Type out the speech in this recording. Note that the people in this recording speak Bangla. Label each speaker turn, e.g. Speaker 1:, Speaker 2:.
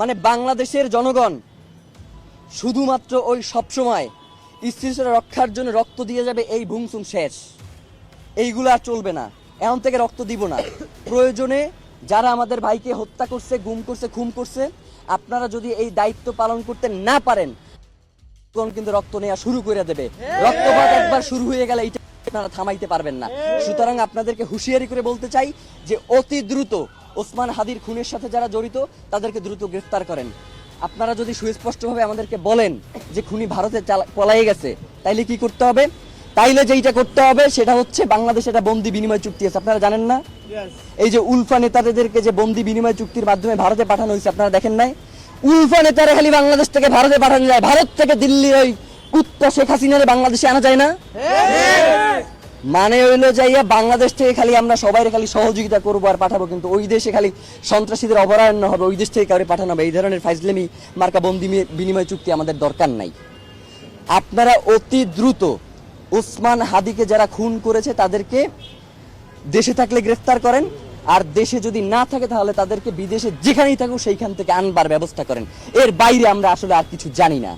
Speaker 1: মানে বাংলাদেশের জনগণ শুধুমাত্র ওই সবসময় স্থিতিশীলতা রক্ষার জন্য রক্ত দিয়ে যাবে এই ভুংসুম শেষ। এইগুলো আর চলবে না। এখন থেকে রক্ত দিব না। প্রয়োজনে যারা আমাদের ভাইকে হত্যা করছে, গুম করছে, খুন করছে, আপনারা যদি এই দায়িত্ব পালন করতে না পারেন কিন্তু রক্ত নেওয়া শুরু করে দেবে। রক্তপাত একবার শুরু হয়ে গেলে এইটা আপনারা থামাইতে পারবেন না। সুতরাং আপনাদেরকে হুঁশিয়ারি করে বলতে চাই যে অতি দ্রুত ওসমান হাদির খুনের সাথে যারা জড়িত তাদেরকে দ্রুত গ্রেফতার করেন। আপনারা যদি সুস্পষ্টভাবে আমাদেরকে বলেন যে খুনি ভারতে পলায়ে গেছে তাইলে কি করতে হবে? তাইলে যেইটা করতে হবে সেটা হচ্ছে বাংলাদেশে একটা বন্দি বিনিময় চুক্তি আছে। আপনারা জানেন না? এই যে উলফা নেতাদেরকে যে বন্দি বিনিময় চুক্তির মাধ্যমে ভারতে পাঠানো হয়েছে আপনারা দেখেন নাই? উলফা নেতারা খালি বাংলাদেশ থেকে ভারতে পাঠানো যায়। ভারত থেকে দিল্লির ওই কুত্তা শেখ হাসিনারে বাংলাদেশে আনা যায় না? মানে হইল যাইয়া বাংলাদেশ থেকে খালি আমরা সবাই খালি সহযোগিতা করব আর পাঠাবো, কিন্তু ওই দেশে খালি সন্ত্রাসীদের অভয়ারণ্য হবে, ওই দেশ থেকে কাউরে পাঠানো হবে। এই ধরনের ফাইজলেমি, মার্কা বন্দি বিনিময় চুক্তি আমাদের দরকার নাই। আপনারা অতি দ্রুত ওসমান হাদিকে যারা খুন করেছে তাদেরকে দেশে থাকলে গ্রেফতার করেন, আর দেশে যদি না থাকে তাহলে তাদেরকে বিদেশে যেখানেই থাকুক সেইখান থেকে আনবার ব্যবস্থা করেন। এর বাইরে আমরা আসলে আর কিছু জানি না।